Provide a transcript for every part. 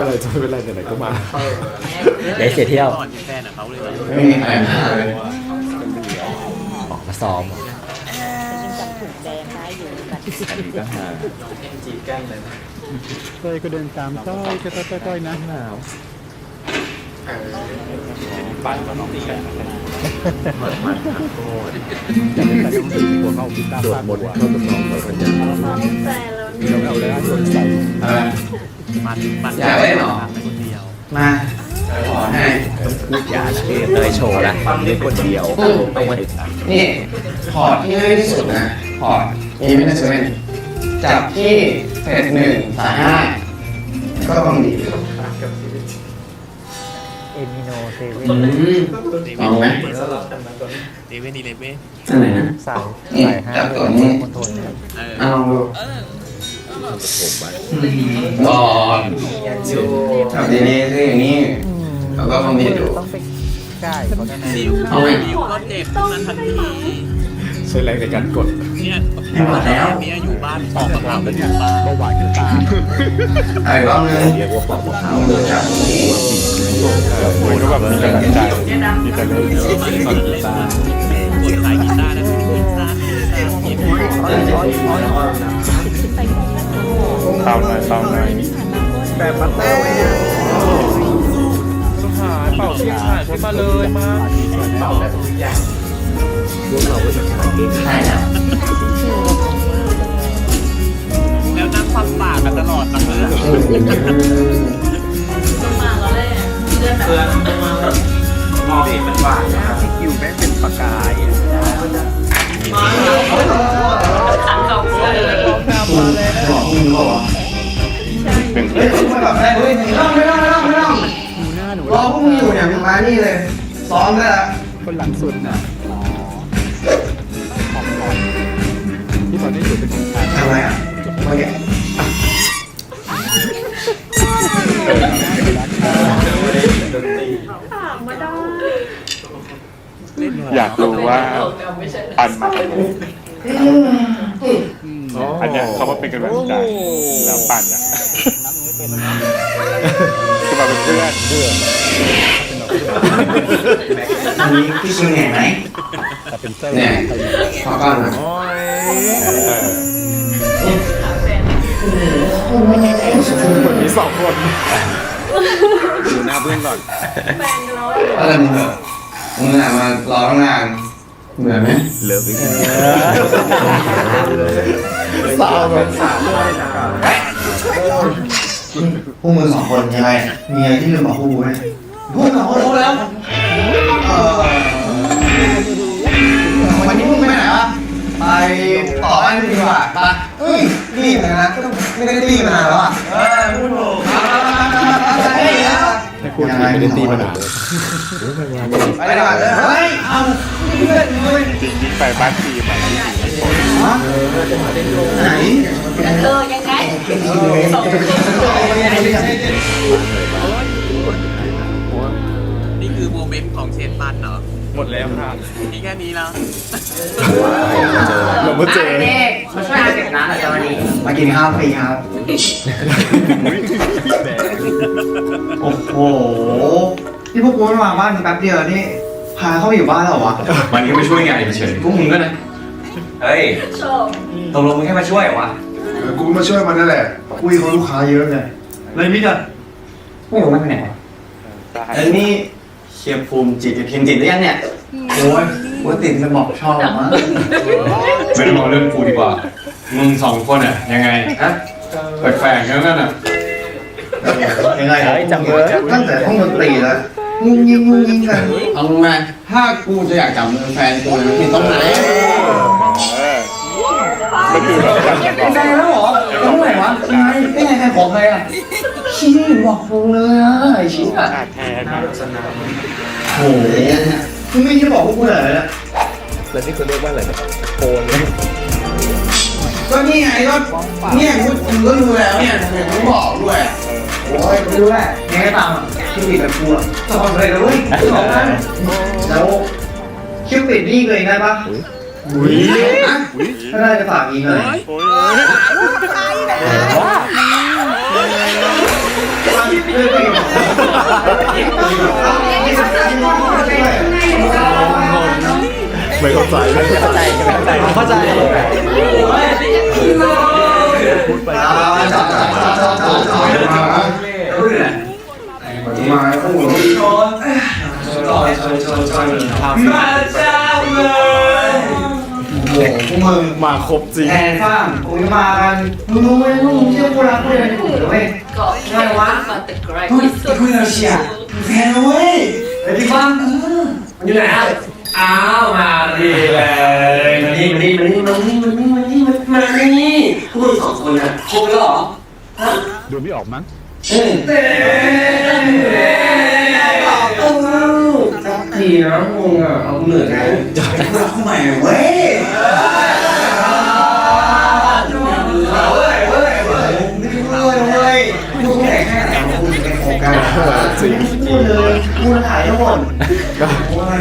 อะไรจะไม่เป็นไรไหนๆก็มา เดี๋ยวเสียเที่ยวก่อนเป็นแฟนกับเขาเลยไม่มีใครมาเลยออกมาซ้อมยังจำถุงแดงได้อยู่กันก็หาเต้ยก็เดินตามต้อยก็ต้อยต้อยนะหนาวปั้นมาน้องตีกันจะเป็นแต่ต้องสีหัวเขาพิตาสวดฟาดมนต์เข้ากับน้องไปกันยัง เราเอาเลยส่วนใส่อะไรมันมันอยากเล่นเหรอไปคนเดียวมาขอให้พูดยาละเตยโชว์ละฟังเล่นคนเดียวต้องมาถึงนี่พอร์ตที่ง่ายที่สุดนะพอร์ตอีเวนต์เซเว่นจับที่เฟสหนึ่งสายห้าก็ต้องดีเอมิโนเซเว่นอืมลองไหมเดเว่นดีเลเว่นอะไรนะส่นี่ใส่ห้าจับตัวนี้คอนโทรล เออเอาลองดูก่อนจับดีๆคืออย่างนี้แล้วก็คอมพิวดูต้องไปใกล้เขาได้ไหมซิวเอาไงซิวก็เจ็บทั้งนั้นทันทีใช้แรงในการกดเนี่ยไม่หมดแล้วเมียอยู่บ้านปอกมะพร้าวกันอยู่บ้านเบาหวานขึ้นตาเอาอีกรอบนึงเรียกว่าปอกมะพร้าวเอามือจับที่คุยก็แบบมีกำลังใจมีแต่เรื่องเออมันเล่นเล่นกดสายกีตาร์นะกีตาร์กีตาร์ กีตาร์เตาหน่อยเตาหน่อยแบบมัตเต้สุดท้ายเป่าเสียงหายขึ้นมาเลยมาเป่าแบบทุกอย่างพวกเราก็จะขาดเก่งใช่แล้วแล้วนั่งฟังปากกันตลอดนะเพื่อนเพื่อนมองเห็นมันหวานนะอยู่แม่งเป็นปากกายบอกมึงบอกว่าเฮ้ยมึงแบบอะไรเฮ้ยไม่ต้องไม่ต้องไม่ต้องไม่ต้องดูหน้าหนูรอพวกมึงอยู่เนี่ยมึงมานี่เลยซ้อมได้ละคนหลังสุดน่ะอ๋อของของที่ตอนนี้อยู่เป็นของใครทำไมอะโอเคอยากรู้ว่าปันมาทำไม อันเนี้ยเขามาเป็นกำลังใจแล้วปันอะคือมาเป็นเพื่อนอันนี้พี่ชิงเห็นไหมแต่เป็นเต้ยเนี่ยขอก่อนนะคนนี้สองคนดูหน้าเพื่อนก่อนอะไรมึงเหรอมึงอะมารอตั้งนาน เหนื่อยไหมเลิฟอีกสาวแบบสาวพวกมึงสองคนยังไงมีอะไรที่ลืมบอกพวกกูไหมพวกมึงสองคนรู้แล้วเออวันนี้มึงไปไหนวะไปต่อบ้านดีกว่าไปเฮ้ยรีบเลยนะก็ไม่ได้รีบมานานแล้วอะเออพูดถูกเฮ้ยให้พูดถึงไม่ได้ตีมานานเลยไปดีกว่าเฮ้ยเอาเพื่อนมึง จริงๆไปบ้านทีมอะไหนเออยังไงนี่คือโมเมนต์ของเชนปันเนาะหมดแล้วค่ะมีแค่นี้แล้วเราเมื่อเจอมาช่วยเก็บน้ำหน่อยจ้าวันนี้มากินข้าวฟรีครับ โอ้โห นี่พวกกูไม่มาบ้านแป๊บเดียวนี่ พาเข้าไปอยู่บ้านแล้วเหรอวะวันนี้ก็มาช่วยงานเฉยๆพวกมึงก็นะเฮ้ยตกลงมึงแค่มาช่วยเหรอวะกูมาช่วยมันนั่นแหละคุยเขาลูกค้าเยอะไงเลยมิดอะไม่รู้มันไปไหนวะเอ้ยนี่เชียร์ภูมิจิตพิมพ์จิตหรือยังเนี่ยโอ้ยว่าติดจะบอกชอบมั้งไม่ต้องมองเรื่องกูดีกว่า มึงสองคนอะยังไงฮะแปลกๆงั้นนั่นอะยังไงจังเลยตั้งแต่ห้องดนตรีแล้ว งุ้งยิงงุ้งยิงกันเอามาถ้ากูจะอยากจับมือแฟนกูนะพี่ต้องไหนก็คือแบบปันจะบอกใจแล้วเหรอต้องไหนวะไงไม่ไงใครขอใครอะชี้บอกกูเลยอะไอชี้อะขาดแทนนะโอ้โหมึงไม่คิดบอกพวกกูเลยนะแล้วนี่เขาเรียกว่าอะไรนะโคนก็นี่ไงก็เนี่ยกูมึงก็รู้แล้วเนี่ยทำไมมึงบอกด้วย โอ้ยไม่รู้แหละยังไงก็ตามอะคิวปิดแบบกูอะสอนเซอร์เลยเว้ยสองพันแล้วคิวปิดนี่เลยได้ปะอุ้ยถ้าได้จะฝากอีกเลยโอ้ยคิวปิดไม่เข้าใจไม่เข้าใจไม่เข้าใจเข้าใจพูดไป จับจับจับจับจับจับมามาโอ้โหมาเจ้าเลยโอ้โหพวกมึงมาครบจริงแทนฟ้ามผมมากันมึงรู้ไหมมึงเชื่อกูรักกูเลยกูเลยเว้ยก็ง่ายวะ but the great เฮ้ยคุยเราเชียร์แทนเว้ยไอ้ที่ฟ้ามเอออยู่ไหนอะอ้าวมาดีเลยมาดีมาดีมาดีมาดีมาดีมาดีมาดีพวกมึงสองคนอะคบแล้วเหรอ ดูไม่ออกมั้งเต้เต้สักทีนะมึงอะเอาเหนื่อยไงจะไปรักใหม่เว้ยเว้ยเว้ยเว้ยนี่เว้ยเว้ยมึงแข่แค่ไหนมึงจะโฟกัสจริงพูดเลยพูดขายทั้งหมด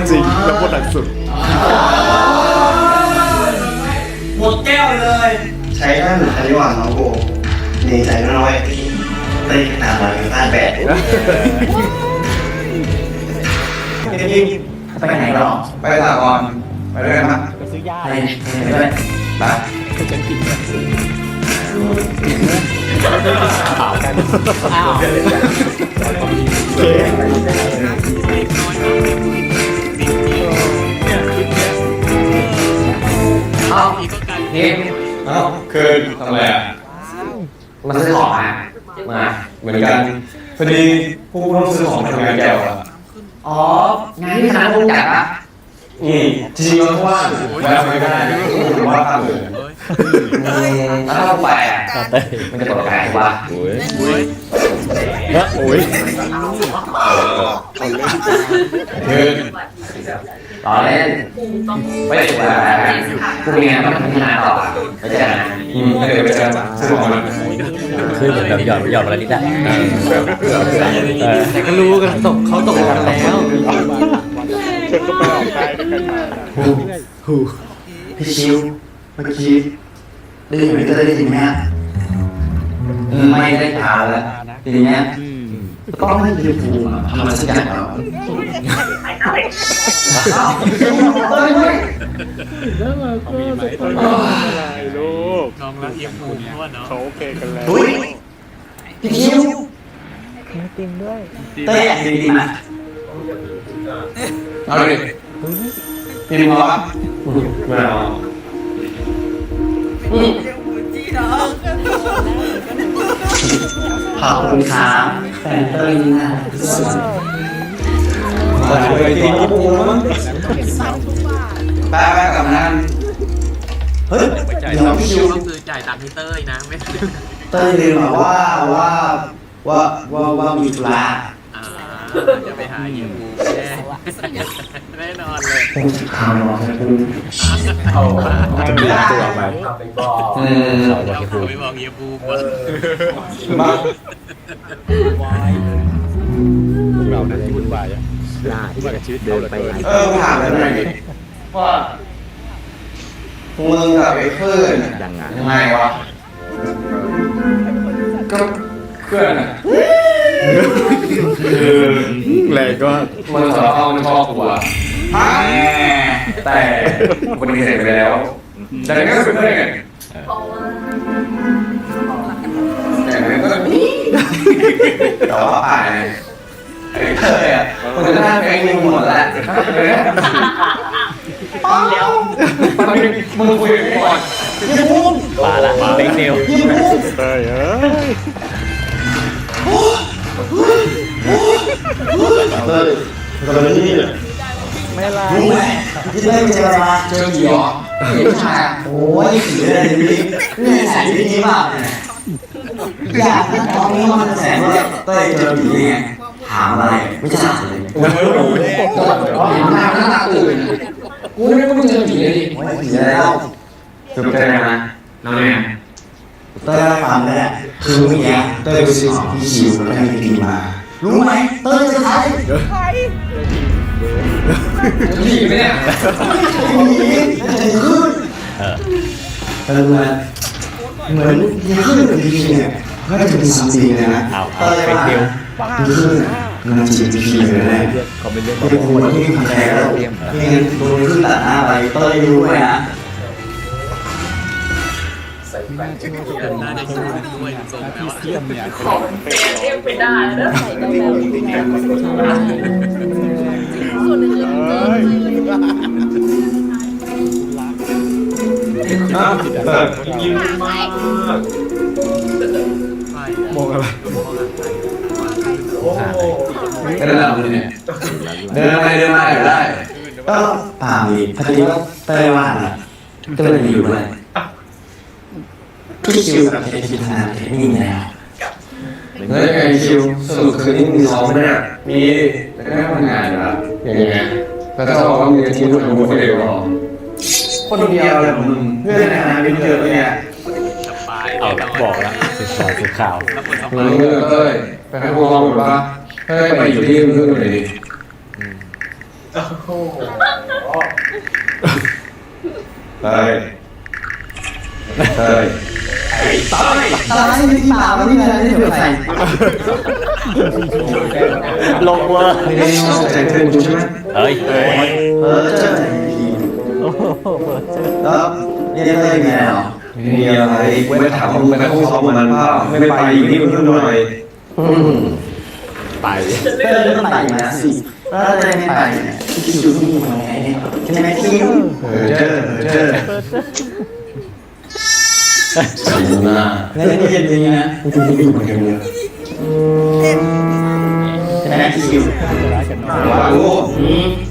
จริงแล้วพูดหนักสุดหมดแก้วเลย ใช้ได้หรือใช้ดีกว่าน้องโบดีใจน้อย ได้นานมาถึงห้าแปดไปไหนหรอไปสากลไปด้วยกันปะไปซื้อยาไปไปด้วยไปไปเป็นกินเนี่ยข่าวกันอ้าวเอาอีกก็กันนี่เอ้าคืนทำอะไรอะมาซื้อของอะ มาเหมือนกันพอดีพวกต้องซื้อของทำงานแก้วอะอ๋องานที่คณะคงจัดปะนี่จริงๆแล้วว่างแวะไปได้ผมว่าตั้งเลยแล้วถ้าเราไปอะมันจะตกใจถูกปะโอ้ยนะโอ้ยคืน ต่อเล่นไม่ถูกอะไรพรุ่งนี้ต้องทำงานต่อไม่ใช่นะอืมเดี๋ยวไปเจอกันซื้อของกันคือเหมือนแบบหยอดหยอดอะไรนิดอะเออแต่ก็รู้กันตกเขาตกกันแล้วเชิญก็ไปออกได้ด้วยกันมาพี่ชิวเมื่อกี้ได้ยินไหมก็ได้ยินไหมฮะไม่ได้ทานแล้วทีเนี้ยอืม ต้องให้พี่ภูมิทำอะไรสักอย่างแล้วเขามีไหมต้องอะไรลูกน้องรักเอียมภูมิเพราะว่าเนาะเขาโอเคกันแล้วอุ้ยพี่ชิวเต้ยจริงๆนะเอาดิพี่มอสไม่เอา ขอบคุณครับแฟนเต้ยนี่นะสุดไปกินปูมั้งไปไปกับนั่นเฮ้ยเดี๋ยวพี่ชิวก็คือจ่ายตังค์ให้เต้ยนะไม่เต้ยลืมบอกว่าว่าว่าว่าว่ามีธุระอ่า จะไปหาเอียมภูมิแน่แน่นอนเลยข่าวหรอคุณเอามาจะมีตัวไปอืมเขาบอกเอียให้มภูพูดมิไม่บอกเอียมภูมิว่ามาพวกเรานะที่วุ่นวายอะวุ่นวายกับชีวิตเขาเหลยเออถามเลยหน่อยดิว่ามึงกับไอ้เพื่อนยังไงยังไงวะก็เพื่อนอะ แรงก็มันสารภาพมันชอบกูอะแต่คนนี้เสร็จไปแล้วแต่ก็เป็นเพื่อนกันแต่ก็แต่ว่าป่าเนี่ยไอ้เธออะคนจะนั่งไอ้มึงหมดแล้วตอนนี้มึงคุยกันก่อนมาละเล็กเดียวเต้ยเอ้ย เต้ยตอนนี้เนี่ยไม่ไรรู้ไหมที่ได้เจอมาเจอกี่หรอเห็นชายโอ้ยผีเลยนี่นี่แสงที่นี้มากเลยอยากนะตอนนี้มันแสงว่าเต้ยเจอผีไงถามอะไรไม่ใช่ถามเลยโอ้ยโหเห็นหน้าหน้าตื่นกูนึกว่ามึงเจอผีเลยดิผีอะไรเล่าสุดใจนะน้องเนี่ยเต้ยฟังเลยคือเมื่อกี้เต้ยไปซื้อของที่ชิวแล้วให้ผีมา รู้ไหมเต้ยจะใช้ผีไหมเนี่ยผีจะขึ้นเออเหมือนเหมือนยังขึ้นอยู่ดีเนี่ยก็จะมีซัมติงเลยนะเต้เอายเป็นว่าเดียวมันจีบพี่เลยแหละเป็นเรื่องเป็นคนที่มีคนแพ้แล้วไม่งั้นโดนขึ้นตัดหน้าไปเต้ยรู้ไหมฮะ นะน่าจะคิดด้วยทรงแล้วเทียมเนี่ยของเรียนเรียกไม่ได้นะส่วนหนึ่งคือเจอเดินอะไรเนี่ยเดินไปเดินมาได้ก็เปล่าดิพอดีว่าเต้ยว่างก็เลยอยู่ด้วย พี่คิวกับเอทีทำงานเทคนิคแล้วเฮ้ยไอคิวสรุปคืนนี้มีซ้อมไหมเนี่ยมีแต่ก็ไม่ทำงานอยู่แล้วยังไงแล้วถ้าบอกว่ามึงจะทิ้งคนอื่นคนเดียวหรอคนเดียวเลยมึงเพื่อนในคณะเป็นเยอะเนี่ยสบายเอาบอกแล้วสีขาวสีขาวแล้วคนสมึบางยเลิกเอ้ยไปให้พวกเราหมดปะเฮ้ยไปอยู่ที่เพื่อนเลยดิเฮ้ย เฮ้ยอะไรที่เปล่าไม่มีอะไรที่เดือดใส่ลงเวอร์ไม่ได้ใจเธอดูใช่ไหมเฮ้ยเออเจอแล้วนี่เต้ยมีอะไรหรอมีอะไรไม่ถามมึงไปห้องซ้อมมันเปล่าไม่ไปอยู่ที่มึงหน่อยไปเต้ยต้องไปนะสิถ้าเต้ยไม่ไปเนี่ยคิวไม่มีมาแน่ใช่ไหมคิวเออเจอเจอ แล้วนี่เย็นนี้นะจริงๆอยู่เหมือนกันเลยใช่ไหมคิววาว